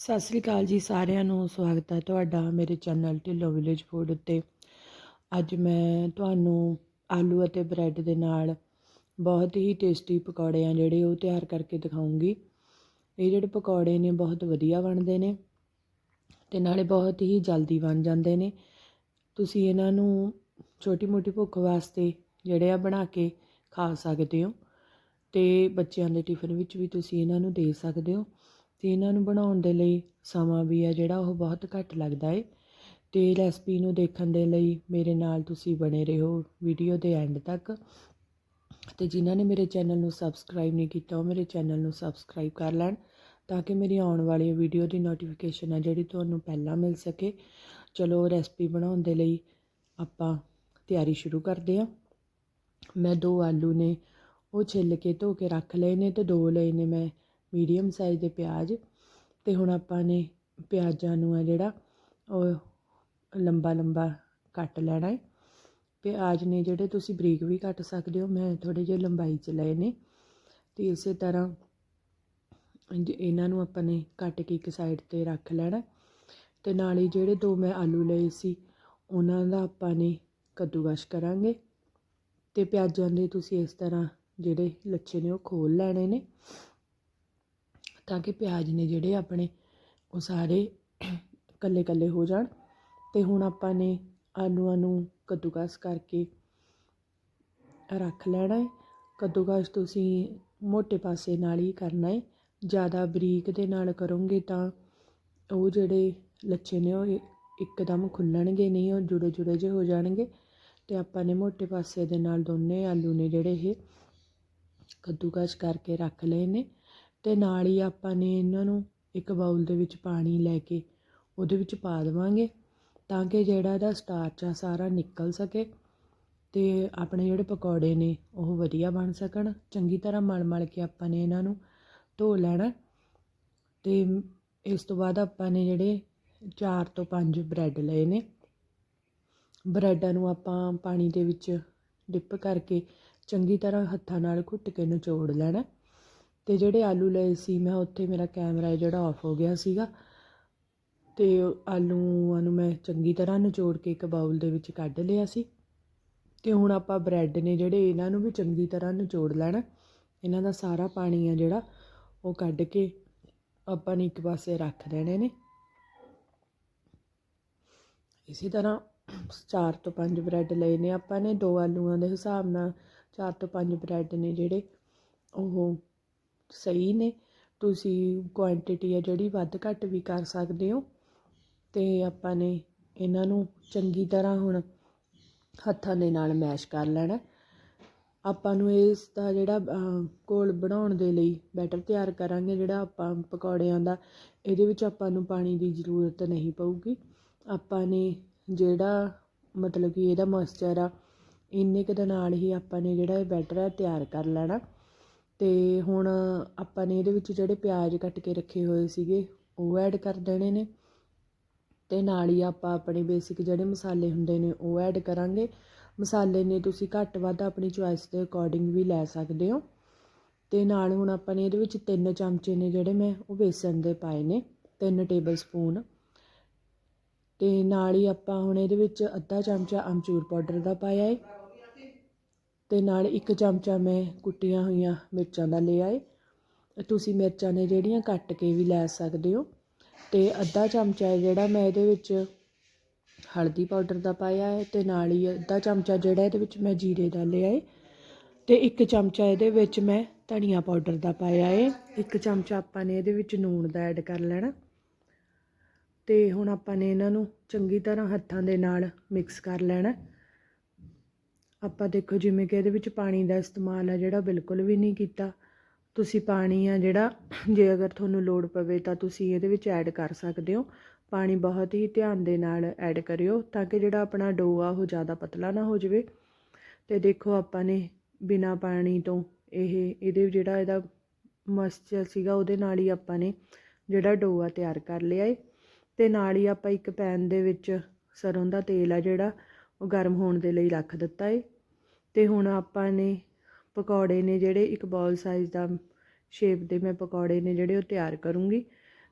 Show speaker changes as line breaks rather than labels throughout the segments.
ਸਤਿ ਸ੍ਰੀ ਅਕਾਲ ਜੀ ਸਾਰਿਆਂ ਨੂੰ, ਸਵਾਗਤ ਹੈ ਤੁਹਾਡਾ ਮੇਰੇ ਚੈਨਲ ਢਿੱਲੋਂ ਵਿਲੇਜ ਫੂਡ ਉੱਤੇ। ਅੱਜ ਮੈਂ ਤੁਹਾਨੂੰ ਆਲੂ ਅਤੇ ਬ੍ਰੈਡ ਦੇ ਨਾਲ ਬਹੁਤ ਹੀ ਟੇਸਟੀ ਪਕੌੜੇ ਆ ਜਿਹੜੇ ਉਹ ਤਿਆਰ ਕਰਕੇ ਦਿਖਾਉਂਗੀ। ਇਹ ਜਿਹੜੇ ਪਕੌੜੇ ਨੇ ਬਹੁਤ ਵਧੀਆ ਬਣਦੇ ਨੇ ਤੇ ਨਾਲੇ ਬਹੁਤ ਹੀ ਜਲਦੀ ਬਣ ਜਾਂਦੇ ਨੇ। ਤੁਸੀਂ ਇਹਨਾਂ ਨੂੰ ਛੋਟੀ ਮੋਟੀ ਭੁੱਖ ਵਾਸਤੇ ਜਿਹੜੇ ਆ ਬਣਾ ਕੇ ਖਾ ਸਕਦੇ ਹੋ ਤੇ ਬੱਚਿਆਂ ਦੇ ਟਿਫਨ ਵਿੱਚ ਵੀ ਤੁਸੀਂ ਇਹਨਾਂ ਨੂੰ ਦੇ ਸਕਦੇ ਹੋ। ਅਤੇ ਇਹਨਾਂ ਨੂੰ ਬਣਾਉਣ ਦੇ ਲਈ ਸਮਾਂ ਵੀ ਹੈ ਜਿਹੜਾ ਉਹ ਬਹੁਤ ਘੱਟ ਲੱਗਦਾ ਏ। ਅਤੇ ਰੈਸਪੀ ਨੂੰ ਦੇਖਣ ਦੇ ਲਈ ਮੇਰੇ ਨਾਲ ਤੁਸੀਂ ਬਣੇ ਰਹੋ ਵੀਡੀਓ ਦੇ ਐਂਡ ਤੱਕ। ਅਤੇ ਜਿਨ੍ਹਾਂ ਨੇ ਮੇਰੇ ਚੈਨਲ ਨੂੰ ਸਬਸਕ੍ਰਾਈਬ ਨਹੀਂ ਕੀਤਾ ਉਹ ਮੇਰੇ ਚੈਨਲ ਨੂੰ ਸਬਸਕ੍ਰਾਈਬ ਕਰ ਲੈਣ ਤਾਂ ਕਿ ਮੇਰੀ ਆਉਣ ਵਾਲੀ ਵੀਡੀਓ ਦੀ ਨੋਟੀਫਿਕੇਸ਼ਨ ਹੈ ਜਿਹੜੀ ਤੁਹਾਨੂੰ ਪਹਿਲਾਂ ਮਿਲ ਸਕੇ। ਚਲੋ ਰੈਸਪੀ ਬਣਾਉਣ ਦੇ ਲਈ ਆਪਾਂ ਤਿਆਰੀ ਸ਼ੁਰੂ ਕਰਦੇ ਹਾਂ। ਮੈਂ ਦੋ ਆਲੂ ਨੇ ਉਹ ਛਿੱਲ ਕੇ ਧੋ ਕੇ ਰੱਖ ਲਏ ਨੇ ਤੇ ਦੋ ਲਏ ਨੇ ਮੈਂ ਮੀਡੀਅਮ ਸਾਈਜ਼ ਦੇ ਪਿਆਜ਼ ਅਤੇ ਹੁਣ ਆਪਾਂ ਨੇ ਪਿਆਜ਼ਾਂ ਨੂੰ ਆ ਜਿਹੜਾ ਉਹ ਲੰਬਾ ਲੰਬਾ ਕੱਟ ਲੈਣਾ ਹੈ। ਪਿਆਜ਼ ਨੇ ਜਿਹੜੇ ਤੁਸੀਂ ਬਰੀਕ ਵੀ ਕੱਟ ਸਕਦੇ ਹੋ, ਮੈਂ ਥੋੜੇ ਜਿਹੇ ਲੰਬਾਈ 'ਚ ਲਏ ਨੇ ਤੇ ਇਸੇ ਤਰ੍ਹਾਂ ਇਹਨਾਂ ਨੂੰ ਆਪਾਂ ਨੇ ਕੱਟ ਕੇ ਇੱਕ ਸਾਈਡ ਤੇ ਰੱਖ ਲੈਣਾ ਤੇ ਨਾਲ ਹੀ ਜਿਹੜੇ ਦੋ ਮੈਂ ਆਲੂ ਲਏ ਸੀ, ਉਹਨਾਂ ਦਾ ਆਪਾਂ ਨੇ ਕੱਦੂਕਸ਼ ਕਰਾਂਗੇ ਤੇ ਪਿਆਜ਼ਾਂ ਦੇ ਤੁਸੀਂ ਇਸ ਤਰ੍ਹਾਂ ਜਿਹੜੇ ਲੱਛੇ ਨੇ ਉਹ ਖੋਲ ਲੈਣੇ ਨੇ। ਤਾਂ ਕਿ ਪਿਆਜ਼ ਨੇ ਜਿਹੜੇ ਆਪਣੇ ਉਹ ਸਾਰੇ ਕੱਲੇ ਕੱਲੇ ਹੋ ਜਾਣ। ਤੇ ਹੁਣ ਆਪਾਂ ਨੇ ਆਲੂਆਂ ਨੂੰ ਕੱਦੂਕਸ ਕਰਕੇ ਰੱਖ ਲੈਣਾ ਹੈ ਕੱਦੂਕਸ ਤੁਸੀਂ ਮੋਟੇ ਪਾਸੇ ਨਾਲ ਹੀ ਕਰਨਾ ਹੈ ਜ਼ਿਆਦਾ ਬਰੀਕ ਦੇ ਨਾਲ ਕਰੋਗੇ ਤਾਂ ਉਹ ਜਿਹੜੇ ਲੱਛੇ ਨੇ ਉਹ ਇੱਕਦਮ ਖੁੱਲਣਗੇ ਨਹੀਂ, ਉਹ ਜੁੜੇ ਜੁੜੇ ਜਿਹੇ ਹੋ ਜਾਣਗੇ। ਤੇ ਆਪਾਂ ਨੇ ਮੋਟੇ ਪਾਸੇ ਦੇ ਨਾਲ ਦੋਨੇ ਆਲੂ ਨੇ ਜਿਹੜੇ ਇਹ ਕੱਦੂਕਸ ਕਰਕੇ ਰੱਖ ਲਏ ਨੇ। ਅਤੇ ਨਾਲ ਹੀ ਆਪਾਂ ਨੇ ਇਹਨਾਂ ਨੂੰ ਇੱਕ ਬਾਊਲ ਦੇ ਵਿੱਚ ਪਾਣੀ ਲੈ ਕੇ ਉਹਦੇ ਵਿੱਚ ਪਾ ਦੇਵਾਂਗੇ ਤਾਂ ਕਿ ਜਿਹੜਾ ਇਹਦਾ ਸਟਾਰਚ ਆ ਸਾਰਾ ਨਿਕਲ ਸਕੇ ਅਤੇ ਆਪਣੇ ਜਿਹੜੇ ਪਕੌੜੇ ਨੇ ਉਹ ਵਧੀਆ ਬਣ ਸਕਣ। ਚੰਗੀ ਤਰ੍ਹਾਂ ਮਲ ਮਲ ਕੇ ਆਪਾਂ ਨੇ ਇਹਨਾਂ ਨੂੰ ਧੋ ਲੈਣਾ। ਅਤੇ ਇਸ ਤੋਂ ਬਾਅਦ ਆਪਾਂ ਨੇ ਜਿਹੜੇ 4 ਤੋਂ 5 ਬ੍ਰੈਡ ਲਏ ਨੇ। ਬ੍ਰੈਡਾਂ ਨੂੰ ਆਪਾਂ ਪਾਣੀ ਦੇ ਵਿੱਚ ਡਿਪ ਕਰਕੇ ਚੰਗੀ ਤਰ੍ਹਾਂ ਹੱਥਾਂ ਨਾਲ ਘੁੱਟ ਕੇ ਨਿਚੋੜ ਲੈਣਾ। ਅਤੇ ਜਿਹੜੇ ਆਲੂ ਲਏ ਸੀ, ਮੈਂ ਉੱਥੇ ਮੇਰਾ ਕੈਮਰਾ ਹੈ ਜਿਹੜਾ ਔਫ ਹੋ ਗਿਆ ਸੀਗਾ। ਅਤੇ ਆਲੂਆਂ ਨੂੰ ਮੈਂ ਚੰਗੀ ਤਰ੍ਹਾਂ ਨਿਚੋੜ ਕੇ ਇੱਕ ਬਾਊਲ ਦੇ ਵਿੱਚ ਕੱਢ ਲਿਆ ਸੀ। ਅਤੇ ਹੁਣ ਆਪਾਂ ਬ੍ਰੈਡ ਨੇ ਜਿਹੜੇ ਇਹਨਾਂ ਨੂੰ ਵੀ ਚੰਗੀ ਤਰ੍ਹਾਂ ਨਿਚੋੜ ਲੈਣਾ, ਇਹਨਾਂ ਦਾ ਸਾਰਾ ਪਾਣੀ ਆ ਜਿਹੜਾ, ਉਹ ਕੱਢ ਕੇ ਆਪਾਂ ਨੇ ਇੱਕ ਪਾਸੇ ਰੱਖ ਦੇਣੇ ਨੇ। ਇਸੇ ਤਰ੍ਹਾਂ 4 ਤੋਂ 5 ਬ੍ਰੈਡ ਲਏ ਨੇ ਆਪਾਂ ਨੇ, ਦੋ ਆਲੂਆਂ ਦੇ ਹਿਸਾਬ ਨਾਲ 4 ਤੋਂ 5 ਬ੍ਰੈਡ ਨੇ ਜਿਹੜੇ, ਉਹ ਸਹੀ ਨੇ, ਤੁਸੀਂ ਕੁਆਂਟਿਟੀ ਆ ਜਿਹੜੀ ਵੱਧ ਘੱਟ ਵੀ ਕਰ ਸਕਦੇ ਹੋ ਅਤੇ ਆਪਾਂ ਨੇ ਇਹਨਾਂ ਨੂੰ ਚੰਗੀ ਤਰ੍ਹਾਂ ਹੁਣ ਹੱਥਾਂ ਦੇ ਨਾਲ ਮੈਸ਼ ਕਰ ਲੈਣਾ। ਆਪਾਂ ਨੂੰ ਇਸ ਦਾ ਜਿਹੜਾ ਘੋਲ ਬਣਾਉਣ ਦੇ ਲਈ ਬੈਟਰ ਤਿਆਰ ਕਰਾਂਗੇ, ਜਿਹੜਾ ਆਪਾਂ ਪਕੌੜਿਆਂ ਦਾ, ਇਹਦੇ ਵਿੱਚ ਆਪਾਂ ਨੂੰ ਪਾਣੀ ਦੀ ਜ਼ਰੂਰਤ ਨਹੀਂ ਪਊਗੀ। ਆਪਾਂ ਨੇ ਜਿਹੜਾ, ਮਤਲਬ ਕਿ ਇਹਦਾ ਮੋਇਸਚਰ ਆ, ਇੰਨੇ ਕੁ ਦੇ ਨਾਲ ਹੀ ਆਪਾਂ ਨੇ ਜਿਹੜਾ ਇਹ ਬੈਟਰ ਆ ਤਿਆਰ ਕਰ ਲੈਣਾ। ਅਤੇ ਹੁਣ ਆਪਾਂ ਨੇ ਇਹਦੇ ਵਿੱਚ ਜਿਹੜੇ ਪਿਆਜ਼ ਕੱਟ ਕੇ ਰੱਖੇ ਹੋਏ ਸੀਗੇ, ਉਹ ਐਡ ਕਰ ਦੇਣੇ ਨੇ। ਅਤੇ ਨਾਲ ਹੀ ਆਪਾਂ ਆਪਣੇ ਬੇਸਿਕ ਜਿਹੜੇ ਮਸਾਲੇ ਹੁੰਦੇ ਨੇ, ਉਹ ਐਡ ਕਰਾਂਗੇ। ਮਸਾਲੇ ਨੇ ਤੁਸੀਂ ਘੱਟ ਵੱਧ ਆਪਣੀ ਚੁਆਇਸ ਦੇ ਅਕੋਰਡਿੰਗ ਵੀ ਲੈ ਸਕਦੇ ਹੋ। ਅਤੇ ਨਾਲ ਹੁਣ ਆਪਾਂ ਨੇ ਇਹਦੇ ਵਿੱਚ ਤਿੰਨ ਚਮਚੇ ਨੇ ਜਿਹੜੇ ਮੈਂ, ਉਹ ਬੇਸਣ ਦੇ ਪਾਏ ਨੇ, ਤਿੰਨ ਟੇਬਲ ਸਪੂਨ ਅਤੇ ਨਾਲ ਹੀ ਆਪਾਂ ਹੁਣ ਇਹਦੇ ਵਿੱਚ ਅੱਧਾ ਚਮਚਾ ਅਮਚੂਰ ਪਾਊਡਰ ਦਾ ਪਾਇਆ ਹੈ ਅਤੇ ਨਾਲ ਇੱਕ ਚਮਚਾ ਮੈਂ ਕੁੱਟੀਆਂ ਹੋਈਆਂ ਮਿਰਚਾਂ ਦਾ ਲਿਆ ਹੈ ਤੁਸੀਂ ਮਿਰਚਾਂ ਨੇ ਜਿਹੜੀਆਂ ਕੱਟ ਕੇ ਵੀ ਲੈ ਸਕਦੇ ਹੋ। ਅਤੇ ਅੱਧਾ ਚਮਚਾ ਹੈ ਜਿਹੜਾ ਮੈਂ ਇਹਦੇ ਵਿੱਚ ਹਲਦੀ ਪਾਊਡਰ ਦਾ ਪਾਇਆ ਹੈ ਅਤੇ ਨਾਲ ਹੀ ਅੱਧਾ ਚਮਚਾ ਜਿਹੜਾ ਇਹਦੇ ਵਿੱਚ ਮੈਂ ਜੀਰੇ ਦਾ ਲਿਆ ਏ ਅਤੇ ਇੱਕ ਚਮਚਾ ਇਹਦੇ ਵਿੱਚ ਮੈਂ ਧਨੀਆ ਪਾਊਡਰ ਦਾ ਪਾਇਆ ਹੈ। ਇੱਕ ਚਮਚਾ ਆਪਾਂ ਨੇ ਇਹਦੇ ਵਿੱਚ ਨੂਣ ਦਾ ਐਡ ਕਰ ਲੈਣਾ। ਅਤੇ ਹੁਣ ਆਪਾਂ ਨੇ ਇਹਨਾਂ ਨੂੰ ਚੰਗੀ ਤਰ੍ਹਾਂ ਹੱਥਾਂ ਦੇ ਨਾਲ ਮਿਕਸ ਕਰ ਲੈਣਾ। ਆਪਾਂ ਦੇਖੋ ਜਿਵੇਂ ਕਿ ਇਹਦੇ ਵਿੱਚ ਪਾਣੀ ਦਾ ਇਸਤੇਮਾਲ ਆ, ਜਿਹੜਾ ਬਿਲਕੁਲ ਵੀ ਨਹੀਂ ਕੀਤਾ। ਤੁਸੀਂ ਪਾਣੀ ਆ ਜਿਹੜਾ, ਜੇ ਅਗਰ ਤੁਹਾਨੂੰ ਲੋੜ ਪਵੇ ਤਾਂ ਤੁਸੀਂ ਇਹਦੇ ਵਿੱਚ ਐਡ ਕਰ ਸਕਦੇ ਹੋ। ਪਾਣੀ ਬਹੁਤ ਹੀ ਧਿਆਨ ਦੇ ਨਾਲ ਐਡ ਕਰਿਓ ਤਾਂ ਕਿ ਜਿਹੜਾ ਆਪਣਾ ਡੋ ਆ, ਉਹ ਜ਼ਿਆਦਾ ਪਤਲਾ ਨਾ ਹੋ ਜਾਵੇ। ਤੇ ਦੇਖੋ ਆਪਾਂ ਨੇ ਬਿਨਾ ਪਾਣੀ ਤੋਂ ਇਹ, ਇਹਦੇ ਜਿਹੜਾ ਇਹਦਾ ਮਸਚਰ ਸੀਗਾ, ਉਹਦੇ ਨਾਲ ਹੀ ਆਪਾਂ ਨੇ ਜਿਹੜਾ ਡੋ ਆ ਤਿਆਰ ਕਰ ਲਿਆ ਏ। ਤੇ ਨਾਲ ਹੀ ਆਪਾਂ ਇੱਕ ਪੈਨ ਦੇ ਵਿੱਚ ਸਰੋਂ ਦਾ ਤੇਲ ਆ ਜਿਹੜਾ, ਉਹ ਗਰਮ ਹੋਣ ਦੇ ਲਈ ਰੱਖ ਦਿੱਤਾ ਏ। ਅਤੇ ਹੁਣ ਆਪਾਂ ਨੇ ਪਕੌੜੇ ਨੇ ਜਿਹੜੇ ਇੱਕ ਬੋਲ ਸਾਈਜ਼ ਦਾ ਸ਼ੇਪ ਦੇ ਮੈਂ ਪਕੌੜੇ ਨੇ ਜਿਹੜੇ ਉਹ ਤਿਆਰ ਕਰੂੰਗੀ।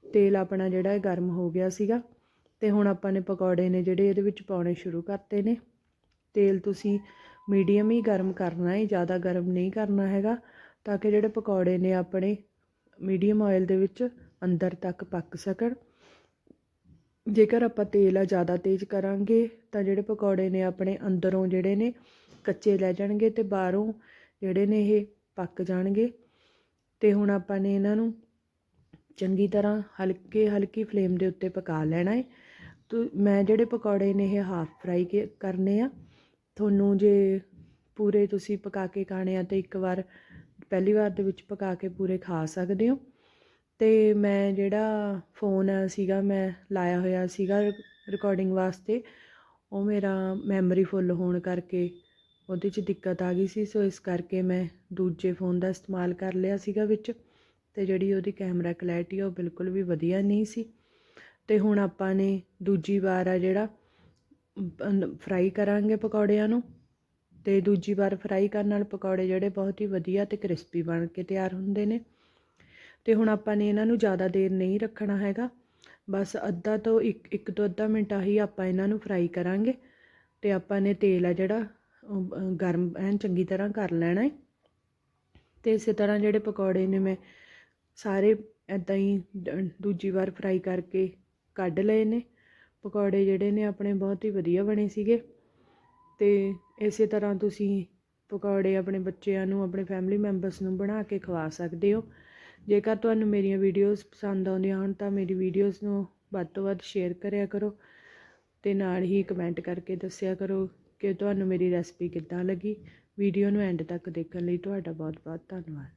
ਤੇਲ ਆਪਣਾ ਜਿਹੜਾ ਹੈ ਗਰਮ ਹੋ ਗਿਆ ਸੀਗਾ ਅਤੇ ਹੁਣ ਆਪਾਂ ਨੇ ਪਕੌੜੇ ਨੇ ਜਿਹੜੇ ਇਹਦੇ ਵਿੱਚ ਪਾਉਣੇ ਸ਼ੁਰੂ ਕਰਤੇ ਨੇ। ਤੇਲ ਤੁਸੀਂ ਮੀਡੀਅਮ ਹੀ ਗਰਮ ਕਰਨਾ ਹੈ, ਜ਼ਿਆਦਾ ਗਰਮ ਨਹੀਂ ਕਰਨਾ ਹੈਗਾ, ਤਾਂ ਕਿ ਜਿਹੜੇ ਪਕੌੜੇ ਨੇ ਆਪਣੇ ਮੀਡੀਅਮ ਆਇਲ ਦੇ ਵਿੱਚ ਅੰਦਰ ਤੱਕ ਪੱਕ ਸਕਣ। ਜੇਕਰ ਆਪਾਂ ਤੇਲ ਆ ਜ਼ਿਆਦਾ ਤੇਜ਼ ਕਰਾਂਗੇ ਤਾਂ ਜਿਹੜੇ ਪਕੌੜੇ ਨੇ ਆਪਣੇ ਅੰਦਰੋਂ ਜਿਹੜੇ ਨੇ ਕੱਚੇ ਲੈ ਜਾਣਗੇ ਤੇ ਬਾਹਰੋਂ ਜਿਹੜੇ ਨੇ ਇਹ ਪੱਕ ਜਾਣਗੇ। ਤੇ ਹੁਣ ਆਪਾਂ ਨੇ ਇਹਨਾਂ ਨੂੰ ਚੰਗੀ ਤਰ੍ਹਾਂ ਹਲਕੇ ਹਲਕੀ ਫਲੇਮ ਦੇ ਉੱਤੇ ਪਕਾ ਲੈਣਾ ਹੈ ਤੋ ਮੈਂ ਜਿਹੜੇ ਪਕੌੜੇ ਨੇ ਇਹ ਹਾਫ ਫਰਾਈ ਕਰਨੇ ਆ। ਤੁਹਾਨੂੰ ਜੇ ਪੂਰੇ ਤੁਸੀਂ ਪਕਾ ਕੇ ਖਾਣੇ ਆ ਤੇ ਇੱਕ ਵਾਰ ਪਹਿਲੀ ਵਾਰ ਦੇ ਵਿੱਚ ਪਕਾ ਕੇ ਪੂਰੇ ਖਾ ਸਕਦੇ ਹੋ। ਤੇ ਮੈਂ ਜਿਹੜਾ ਫੋਨ ਸੀਗਾ, ਮੈਂ ਲਾਇਆ ਹੋਇਆ ਸੀਗਾ ਰਿਕਾਰਡਿੰਗ ਵਾਸਤੇ, ਉਹ ਮੇਰਾ ਮੈਮਰੀ ਫੁੱਲ ਹੋਣ ਕਰਕੇ ਉਹਦੇ 'ਚ ਦਿੱਕਤ ਆ ਗਈ ਸੀ, ਸੋ ਇਸ ਕਰਕੇ ਮੈਂ ਦੂਜੇ ਫੋਨ ਦਾ ਇਸਤੇਮਾਲ ਕਰ ਲਿਆ ਸੀਗਾ ਵਿੱਚ ਅਤੇ ਜਿਹੜੀ ਉਹਦੀ ਕੈਮਰਾ ਕਲੈਰਿਟੀ ਉਹ ਬਿਲਕੁਲ ਵੀ ਵਧੀਆ ਨਹੀਂ ਸੀ। ਅਤੇ ਹੁਣ ਆਪਾਂ ਨੇ ਦੂਜੀ ਵਾਰ ਆ ਜਿਹੜਾ ਫਰਾਈ ਕਰਾਂਗੇ ਪਕੌੜਿਆਂ ਨੂੰ ਅਤੇ ਦੂਜੀ ਵਾਰ ਫਰਾਈ ਕਰਨ ਨਾਲ ਪਕੌੜੇ ਜਿਹੜੇ ਬਹੁਤ ਹੀ ਵਧੀਆ ਅਤੇ ਕ੍ਰਿਸਪੀ ਬਣ ਕੇ ਤਿਆਰ ਹੁੰਦੇ ਨੇ। ਅਤੇ ਹੁਣ ਆਪਾਂ ਨੇ ਇਹਨਾਂ ਨੂੰ ਜ਼ਿਆਦਾ ਦੇਰ ਨਹੀਂ ਰੱਖਣਾ ਹੈਗਾ, ਬਸ ਅੱਧਾ ਤੋਂ ਇੱਕ ਇੱਕ ਤੋਂ ਅੱਧਾ ਮਿੰਟ ਹੀ ਆਪਾਂ ਇਹਨਾਂ ਨੂੰ ਫਰਾਈ ਕਰਾਂਗੇ ਅਤੇ ਆਪਾਂ ਨੇ ਤੇਲ ਆ ਜਿਹੜਾ ਗਰਮ ਐਨ ਚੰਗੀ ਤਰ੍ਹਾਂ ਕਰ ਲੈਣਾ ਹੈ ਤੇ ਇਸੇ ਤਰ੍ਹਾਂ ਜਿਹੜੇ ਪਕੌੜੇ ਨੇ ਮੈਂ ਸਾਰੇ ਐਦਾਂ ਹੀ ਦੂਜੀ ਵਾਰ ਫਰਾਈ ਕਰਕੇ ਕੱਢ ਲਏ ਨੇ। ਪਕੌੜੇ ਜਿਹੜੇ ਨੇ ਆਪਣੇ ਬਹੁਤ ਹੀ ਵਧੀਆ ਬਣੇ ਸੀਗੇ। ਤੇ ਇਸੇ ਤਰ੍ਹਾਂ ਤੁਸੀਂ ਪਕੌੜੇ ਆਪਣੇ ਬੱਚਿਆਂ ਨੂੰ, ਆਪਣੇ ਫੈਮਿਲੀ ਮੈਂਬਰਸ ਨੂੰ ਬਣਾ ਕੇ ਖਵਾ ਸਕਦੇ ਹੋ। ਜੇਕਰ ਤੁਹਾਨੂੰ ਮੇਰੀਆਂ ਵੀਡੀਓਜ਼ ਪਸੰਦ ਆਉਂਦੀਆਂ ਹਨ ਤਾਂ ਮੇਰੀ ਵੀਡੀਓਜ਼ ਨੂੰ ਵੱਧ ਤੋਂ ਵੱਧ ਸ਼ੇਅਰ ਕਰਿਆ ਕਰੋ ਤੇ ਨਾਲ ਹੀ ਕਮੈਂਟ ਕਰਕੇ ਦੱਸਿਆ ਕਰੋ ਕਿ ਤੁਹਾਨੂੰ ਮੇਰੀ ਰੈਸਪੀ ਕਿੱਦਾਂ ਲੱਗੀ। ਵੀਡੀਓ ਨੂੰ ਐਂਡ ਤੱਕ ਦੇਖਣ ਲਈ ਤੁਹਾਡਾ ਬਹੁਤ ਬਹੁਤ ਧੰਨਵਾਦ।